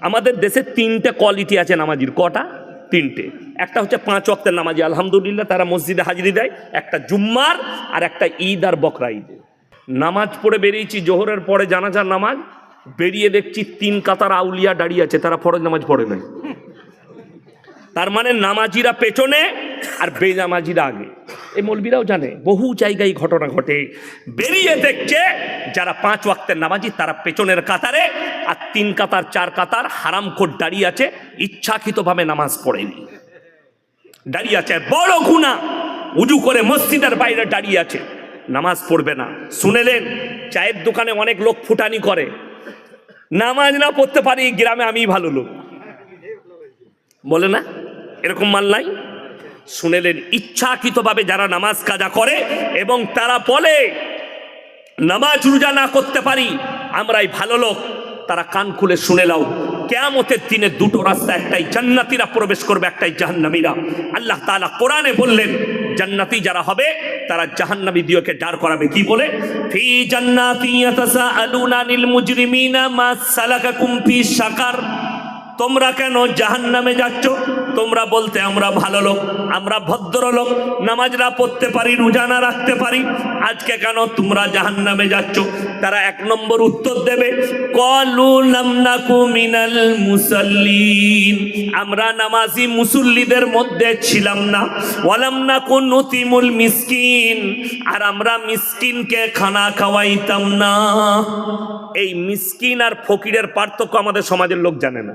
আমাদের দেশে তিনটে কোয়ালিটি আছে নামাজির। কটা? তিনটে। একটা হচ্ছে পাঁচ অক্তের নামাজি, আলহামদুলিল্লাহ, তারা মসজিদে হাজিরি দেয়। একটা জুম্মার আর একটা ঈদ আর বকরা ঈদ। নামাজ পড়ে বেরিয়েছি, জোহরের পরে জানাজার নামাজ। বেরিয়ে দেখছি তিন কাতার আউলিয়া দাঁড়িয়ে আছে, তারা ফরজ নামাজ পড়ে নাই। তার মানে নামাজিরা পেছনে আর বেনামাজিরা আগে। এই মৌলবীরাও জানে, বহু জায়গায় ঘটনা ঘটে। বেরিয়ে দেখছে যারা পাঁচ ওয়াক্তের নামাজি, তারা পেছনের কাতারে আর তিন কাতার, চার কাতার, হারাম কোট দাঁড়িয়ে আছে, ইচ্ছাকৃতভাবে নামাজ পড়েনি। দাঁড়িয়ে আছে, বড় গুণা উজু করে মসজিদের বাইরে দাঁড়িয়ে আছে। নামাজ পড়বে না। শুনেলেন, চায়ের দোকানে অনেক লোক ফুটানি করে। নামাজ না পড়তে পারি গ্রামে আমি ভালো লোক। বলে না, এরকম মাল নাই? শুনেলেন, ইচ্ছাকৃতভাবে যারা নামাজ কাজা করে এবং তারা বলে, নামাজ রোজা না করতে পারি, আমরাই ভালো লোক। তারা কান খুলে শুনে লাও কেয়ামতের দিনে দুটো রাস্তা, একটাই জান্নাতিরা প্রবেশ করবে, একটাই জাহান্নামীরা। আল্লাহ তাআলা কোরআনে বললেন, জান্নাতি যারা হবে, তারা জাহান্নামী দিওকে ডার করাবে। কি বলে? ফি তোমরা কেন জাহান নামে যাচ্ছ? তোমরা বলতে আমরা ভালো লোক, আমরা ভদ্র লোক নামাজরা পড়তে পারি রোজানা রাখতে পারি। আজকে কেন তোমরা জাহান নামে যাচ্ছ? তারা এক নম্বর উত্তর দেবে মিনাল মুসাল্লিন। আমরা নামাজি মুসল্লিদের মধ্যে ছিলাম না। ওয়ালাম নাকু নতিমুল মিসকিন। আর আমরা মিসকিনকে খানা খাওয়াইতাম না। এই মিসকিন আর ফকিরের পার্থক্য আমাদের সমাজের লোক জানে না।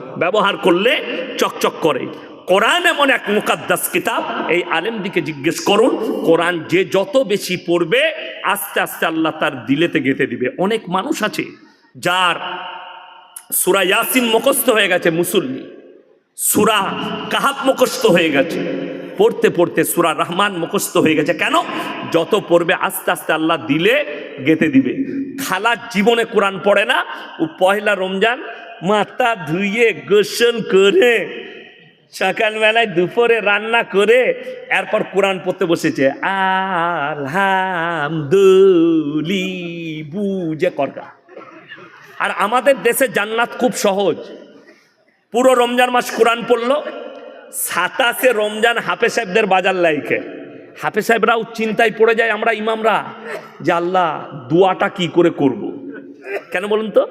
ব্যবহার করলে চকচক করে। কোরআন এমন এক মুকাদ্দাস কিতাব, এই আলেমদিকে জিজ্ঞেস করুন, কোরআন যে যত বেশি পড়বে, আস্তে আস্তে আল্লাহ তার দিলেতে গেঁথে দিবে। অনেক মানুষ আছে যার সুরা ইয়াসিন মুখস্থ হয়ে গেছে মুসল্লি, সুরা কাহাব মুখস্থ হয়ে গেছে, পড়তে পড়তে সুরা রহমান মুখস্থ হয়ে গেছে। কেন? যত পড়বে, আস্তে আস্তে আল্লাহ দিলে গেতে দিবে। খালার জীবনে কোরআন পড়ে না। ও পয়লা রমজান মাথা ধুইয়ে গোসল করে সকালবেলায় দুপুরে রান্না করে এরপর কোরআন পড়তে বসেছে। আলহামদুলি বুঝে করগা। আর আমাদের দেশে জান্নাত খুব সহজ। পুরো রমজান মাস কোরআন পড়ল, সাতাশে রমজান হাফে সাহেবদের বাজার লাইকে হাফে সাহেবরাও চিন্তায় পড়ে যায়, আমরা ইমামরা, যে আল্লাহ দোয়াটা কি করে করব। কেন বলুন তো?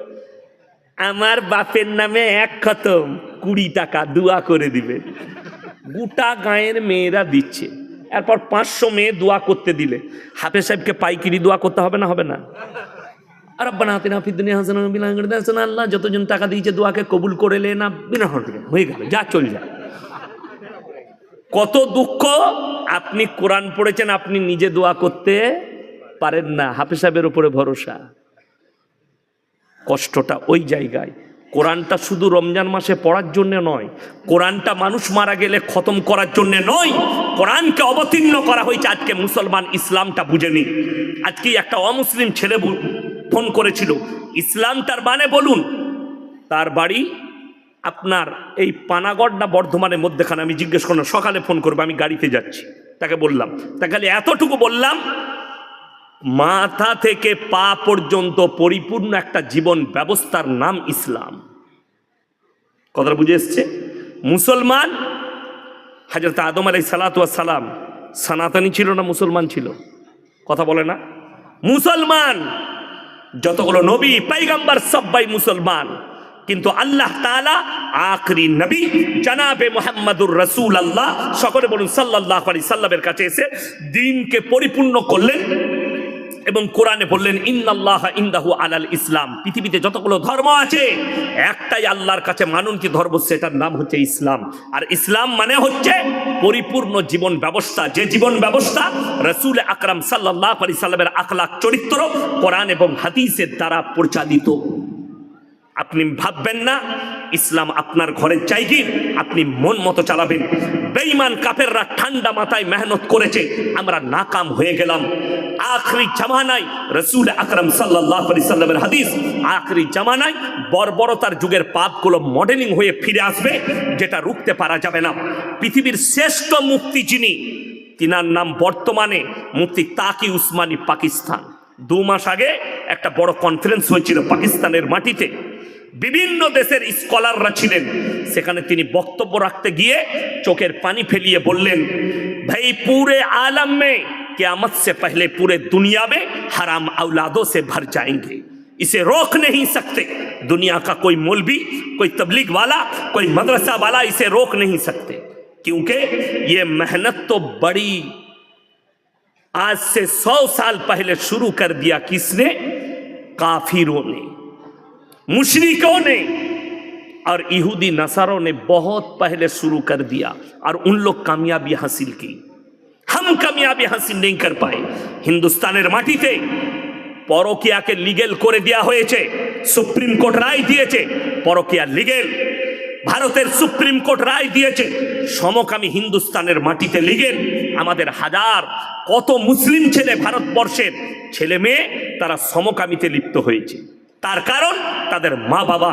আমার বাপের নামে এক খতম, কুড়ি টাকা দোয়া করে দিবে। গোটা গাঁয়ের মেয়েরা দিচ্ছে। এরপর পাঁচশো মেয়ে দোয়া করতে দিলে। হাফে সাহেবকে পাইকিরি দোয়া করতে হবে না হবে না? আর আব্বানা হাসান আল্লাহ যতজন টাকা দিয়েছে দোয়াকে কবুল করে লে না, বিনা হয়ে গেল যা চল যা কত দুঃখ আপনি কোরআন পড়েছেন, আপনি নিজে দোয়া করতে পারেন না। হাফিজ সাহেবের উপরে ভরসা। কষ্টটা ওই জায়গায়। কোরআনটা শুধু রমজান মাসে পড়ার জন্য নয়, কোরআনটা মানুষ মারা গেলে খতম করার জন্য নয়, কোরআনকে অবতীর্ণ করা হয়েছে। আজকে মুসলমান ইসলামটা বুঝেনি। আজকে একটা অমুসলিম ছেলে ফোন করেছিল ইসলামটার মানে বলুন, তার বাড়ি আপনার এই পানাগড় না বর্ধমানের মধ্যেখানে? আমি জিজ্ঞেস করলাম, সকালে ফোন করব, আমি গাড়িতে যাচ্ছি। তাকে বললাম, তাকে খালি এতটুকু বললাম, মাথা থেকে পা পর্যন্ত পরিপূর্ণ একটা জীবন ব্যবস্থার নাম ইসলাম। কথাটা বুঝে এসছে? মুসলমান, হাজরত আদম আলাই সালাম, সনাতনী ছিল না মুসলমান ছিল? কথা বলে না? মুসলমান, যতগুলো নবী, পাইগাম্বার সব্বাই মুসলমান। কিন্তু আল্লাহ তাআলা আখরি নবী জানাবে মোহাম্মদুর রসুল আল্লাহ সকলে বলুন সাল্লাহ আলি সাল্লামের কাছে এসে দিনকে পরিপূর্ণ করলেন এবং কোরআনে বললেন, ইন্নাল্লাহ ইন্দাহু আলাল ইসলাম। পৃথিবীতে যতগুলো ধর্ম আছে, একটাই আল্লাহর কাছে মানন্তি ধর্ম, সেটার নাম হচ্ছে ইসলাম। আর ইসলাম মানে হচ্ছে পরিপূর্ণ জীবন ব্যবস্থা। যে জীবন ব্যবস্থা রসুল আকরাম সাল্লাহ আলি সাল্লামের আখলাক চরিত্র, কোরআন এবং হাদিসের দ্বারা পরিচালিত আপনি ভাববেন না, ইসলাম আপনার ঘরের জায়গি, আপনি মন মতো চালাবেন। বেঈমান কাফেররা ঠান্ডা মাথায় মেহনত করেছে, আমরা নাকাম হয়ে গেলাম। আখরি জামানায় রসুল আকরম সাল্লাহ সাল্লামের হাদিস, আখরি জামানায় বর্বরতার যুগের পাপগুলো মডেলিং হয়ে ফিরে আসবে, যেটা রুখতে পারা যাবে না। পৃথিবীর শ্রেষ্ঠ মুক্তি যিনি, তিনার নাম বর্তমানে মুক্তি তাকি উসমানী পাকিস্তান। দু মাস আগে একটা বড় কনফারেন্স হয়েছিল পাকিস্তানের মাটিতে বিভিন্ন দেশের স্কলাররা ছিলেন সেখানে তিনি বক্তব্য রাখতে গিয়ে চোখের পানি ফেলিয়ে বললেন ভাই পুরে आलम में क्यामत से पहले पूरे दुनिया में हराम औलादों से भर जाएंगे इसे रोक नहीं सकते दुनिया का कोई मौलवी कोई तबलीग वाला कोई मदरसा वाला इसे रोक नहीं सकते क्योंकि ये मेहनत तो बड़ी आज से सौ साल पहले शुरू कर दिया किसने काफिरों ने मुशरिकों ने और यहूदी नसारों ने बहुत पहले शुरू कर दिया और उन लोग कामयाबी हासिल की हम कामयाबी हासिल नहीं कर पाए হিন্দুস্তানের মাটিতে পরকিয়াকে লিগেল করে দেওয়া হয়েছে সুপ্রিম কোর্ট রায় দিয়েছে পরকিয়া লিগেল ভারতের সুপ্রিম কোর্ট রায় দিয়েছে, সমকামী হিন্দুস্তানের মাটিতে লিগের আমাদের হাজার কত মুসলিম ছেলে ভারতবর্ষের ছেলে মেয়ে তারা সমকামিতে লিপ্ত হয়েছে। তার কারণ তাদের মা বাবা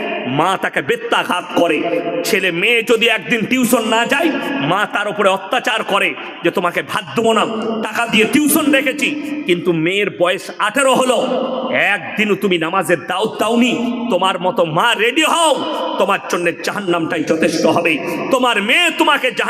মা তাকে বেত্যাঘাত করে। ছেলে মেয়ে যদি একদিন টিউশন না যায়, মা তার উপরে অত্যাচার করে যে তোমাকে ভাত দেবো না, টাকা দিয়ে টিউশন রেখেছি, কিন্তু মেয়ের বয়স আঠেরো হলো। একদিনও তুমি নামাজের দাউদ দাওনি, তোমার মতো মা রেডি হও, তোমার জন্য জাহান্নামটাই যথেষ্ট হবে। তোমার মেয়ে তোমাকে জাহান